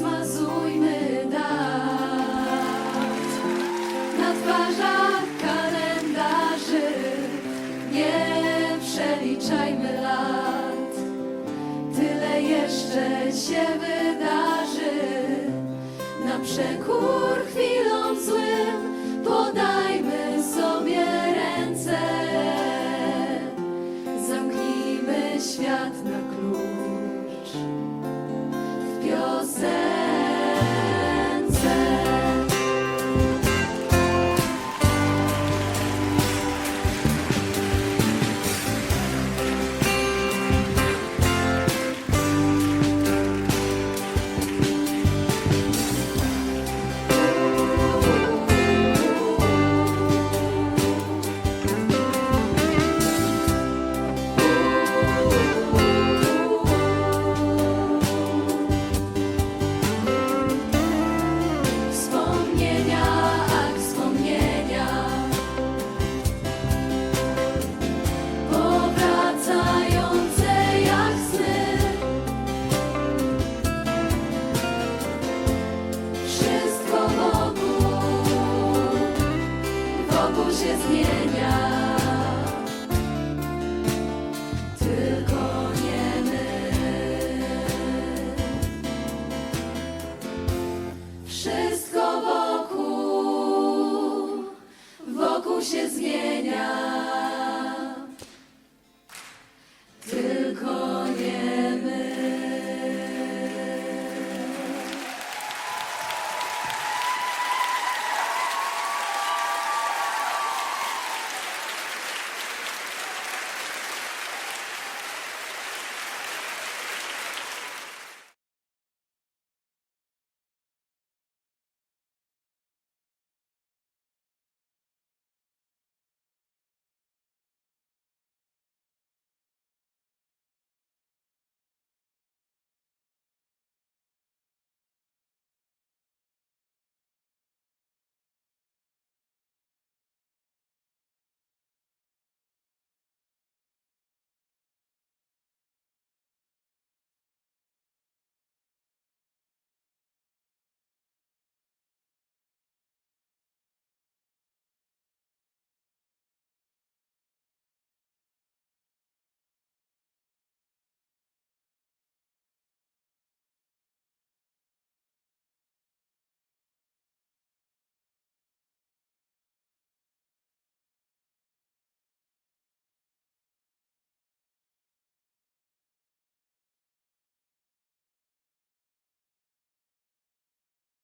zmazujmy dat. Na twarzach kalendarzy nie przeliczajmy lat. Tyle jeszcze się wydarzy. Na przekór wokół się zmienia